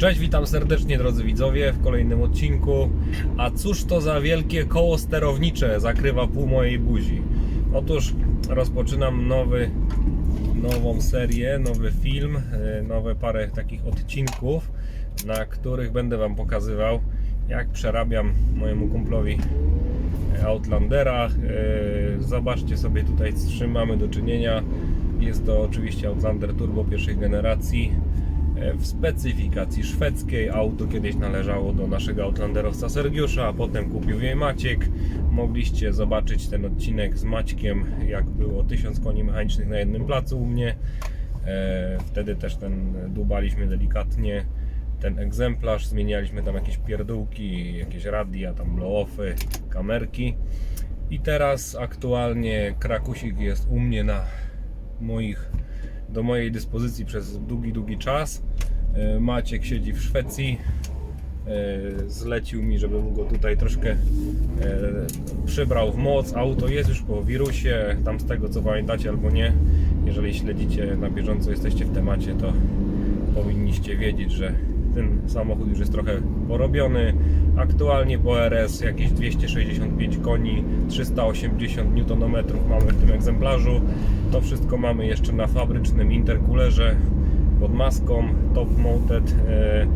Cześć, witam serdecznie drodzy widzowie w kolejnym odcinku. A cóż to za wielkie koło sterownicze zakrywa pół mojej buzi? Otóż rozpoczynam nowy, nową serię, nowy film, e, nowe parę takich odcinków, na których będę Wam pokazywał, jak przerabiam mojemu kumplowi Outlandera. E, Zobaczcie sobie tutaj z czym mamy do czynienia. Jest to oczywiście Outlander Turbo pierwszej generacji e, w specyfikacji szwedzkiej. Auto kiedyś należało do naszego Outlanderowca Sergiusza, a potem kupił jej Maciek. Mogliście zobaczyć ten odcinek z Maćkiem, jak było 1000 koni mechanicznych na jednym placu u mnie. E, Wtedy też ten dłubaliśmy delikatnie ten egzemplarz, zmienialiśmy tam jakieś pierdółki, jakieś radia, tam blow-offy, kamerki. I teraz aktualnie Krakusik jest u mnie na moich, do mojej dyspozycji przez długi, długi czas. E, Maciek siedzi w Szwecji. E, Zlecił mi, żebym go tutaj troszkę e, przybrał w moc. Auto jest już po wirusie, tam z tego co pamiętacie albo nie. Jeżeli śledzicie na bieżąco, jesteście w temacie, to powinniście wiedzieć, że ten samochód już jest trochę porobiony. Aktualnie po RS jakieś 265 koni, 380 Nm mamy w tym egzemplarzu. To wszystko mamy jeszcze na fabrycznym interkulerze pod maską, top mounted. E,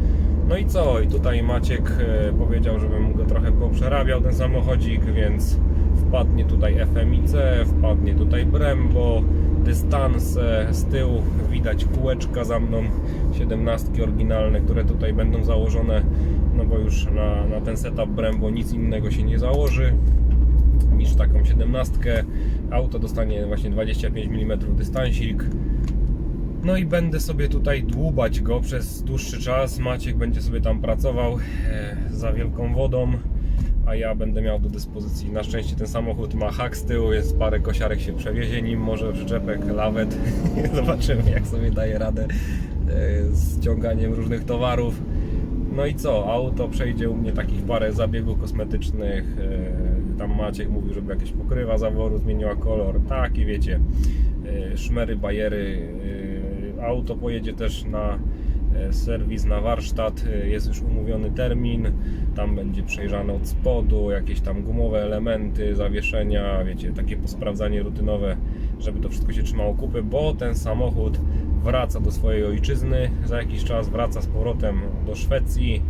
No i co? I tutaj Maciek e, powiedział, żebym go trochę poprzerabiał ten samochodzik, więc wpadnie tutaj FMIC, wpadnie tutaj Brembo, dystanse, z tyłu widać kółeczka za mną, 17 oryginalne, które tutaj będą założone, no bo już na, na ten setup Brembo nic innego się nie założy niż taką 17. Auto dostanie właśnie 25 mm dystansik. No i będę sobie tutaj dłubać go przez dłuższy czas. Maciek będzie sobie tam pracował e, za wielką wodą, a ja będę miał do dyspozycji. Na szczęście ten samochód ma hak z tyłu, jest parę kosiarek się przewiezie nim, może przyczepek, lawet. Zobaczymy jak sobie daje radę e, z ciąganiem różnych towarów. No i co? Auto przejdzie u mnie takich parę zabiegów kosmetycznych. e, Tam Maciek mówił, żeby jakieś pokrywa zaworu zmieniła kolor. Tak i wiecie, szmery, bajery. Auto pojedzie też na e, serwis, na warsztat. e, Jest już umówiony termin. Tam będzie przejrzane od spodu, jakieś tam gumowe elementy, zawieszenia, wiecie, takie posprawdzanie rutynowe, żeby to wszystko się trzymało kupy, bo ten samochód wraca do swojej ojczyzny, za jakiś czas wraca z powrotem do Szwecji.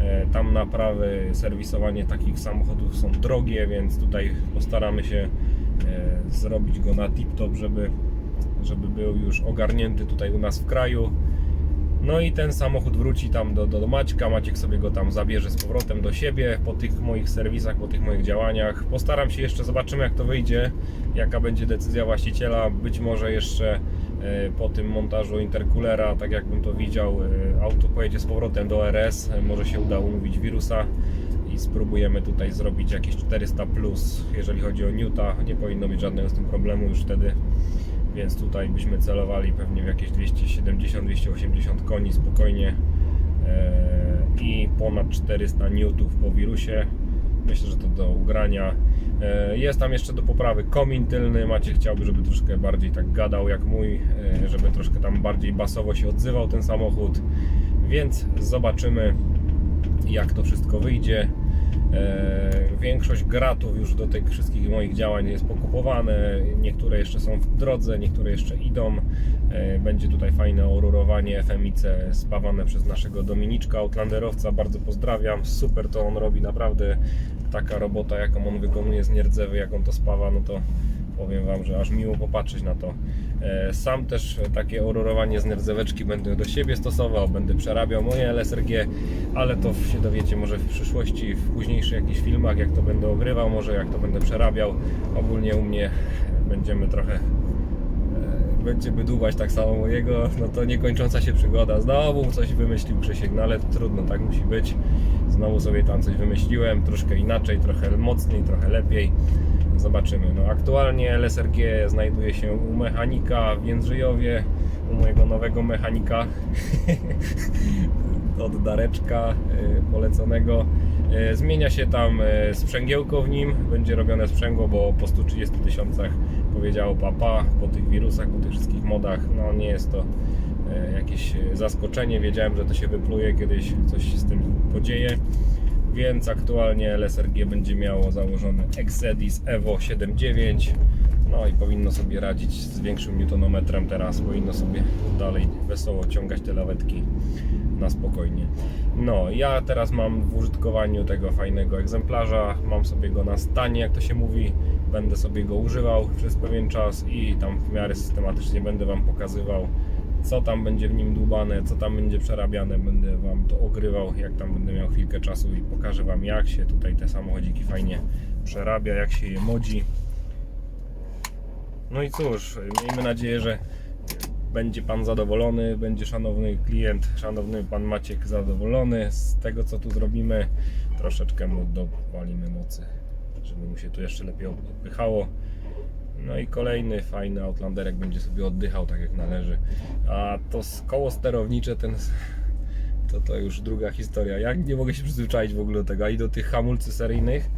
E, Tam naprawy, serwisowanie takich samochodów są drogie, więc tutaj postaramy się zrobić go na tip-top, żeby, żeby był już ogarnięty tutaj u nas w kraju. No i ten samochód wróci tam do, do, Maćka, Maciek sobie go tam zabierze z powrotem do siebie po tych moich serwisach, po tych moich działaniach. Postaram się jeszcze, zobaczymy jak to wyjdzie, jaka będzie decyzja właściciela. Być może jeszcze e, po tym montażu interkulera, tak jakbym to widział, e, auto pojedzie z powrotem do RS, e, może się uda umówić wirusa i spróbujemy tutaj zrobić jakieś 400 plus, jeżeli chodzi o Newta, nie powinno być żadnego z tym problemu już wtedy więc tutaj byśmy celowali pewnie w jakieś 270-280 koni spokojnie e, i ponad 400 newtów po wirusie. Myślę, że to do ugrania. E, Jest tam jeszcze do poprawy komin tylny. Macie chciałby, żeby troszkę bardziej tak gadał jak mój, e, żeby troszkę tam bardziej basowo się odzywał ten samochód. Więc zobaczymy, jak to wszystko wyjdzie. E, Większość gratów już do tych wszystkich moich działań jest pokupowane. Niektóre jeszcze są w drodze, niektóre jeszcze idą. E, Będzie tutaj fajne orurowanie FMIC spawane przez naszego Dominiczka, Outlanderowca. Bardzo pozdrawiam. Super to on robi, naprawdę taka robota, jaką on wykonuje z nierdzewy, jak on to spawa, no to powiem Wam, że aż miło popatrzeć na to. E, Sam też takie orurowanie z nerdzeweczki będę do siebie stosował, będę przerabiał moje LSRG, ale to się dowiecie może w przyszłości, w późniejszych jakichś filmach, jak to będę ogrywał, może jak to będę przerabiał. Ogólnie u mnie będziemy trochę e, będziemy dłubać tak samo mojego, no to niekończąca się przygoda. Znowu coś wymyślił Krzysiek, no ale trudno, tak musi być. Znowu sobie tam coś wymyśliłem, troszkę inaczej, trochę mocniej, trochę lepiej. Zobaczymy. No, aktualnie LSRG znajduje się u mechanika w Jędrzejowie, u mojego nowego mechanika od Dareczka y, poleconego. Y, Zmienia się tam y, sprzęgiełko w nim, będzie robione sprzęgło, bo po 130 tysiącach powiedziało papa, po tych wirusach, po tych wszystkich modach, no nie jest to jakieś zaskoczenie. Wiedziałem, że to się wypluje, kiedyś coś się z tym podzieje. Więc aktualnie LSRG będzie miało założony Exedis Evo 7.9 no i powinno sobie radzić z większym newtonometrem teraz, powinno sobie dalej wesoło ciągać te lawetki na spokojnie. No, ja teraz mam w użytkowaniu tego fajnego egzemplarza, mam sobie go na stanie, jak to się mówi, będę sobie go używał przez pewien czas i tam w miarę systematycznie będę Wam pokazywał, co tam będzie w nim dłubane, co tam będzie przerabiane, będę Wam to ogrywał, jak tam będę miał chwilkę czasu i pokażę Wam, jak się tutaj te samochodziki fajnie przerabia, jak się je modzi. No i cóż, miejmy nadzieję, że będzie Pan zadowolony, będzie szanowny klient, szanowny Pan Maciek zadowolony z tego, co tu zrobimy. Troszeczkę mu dowalimy mocy, żeby mu się tu jeszcze lepiej odpychało. No i kolejny fajny Outlanderek będzie sobie oddychał tak jak należy. A to koło sterownicze ten to to już druga historia. Ja nie mogę się przyzwyczaić w ogóle do tego, ani do tych hamulcy seryjnych,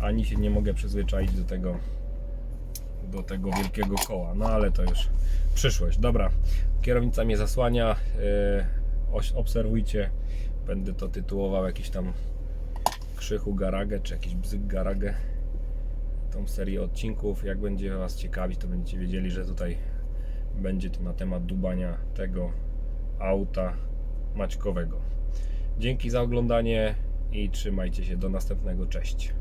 ani się nie mogę przyzwyczaić do tego do tego wielkiego koła. No ale to już przyszłość. Dobra, kierownica mnie zasłania. Oś- obserwujcie. Będę to tytułował jakiś tam krzychu garagę, czy jakiś bzyk garagę. Tą serię odcinków. Jak będzie Was ciekawić, to będziecie wiedzieli, że tutaj będzie to na temat dubania tego auta maćkowego. Dzięki za oglądanie i trzymajcie się do następnego. Cześć.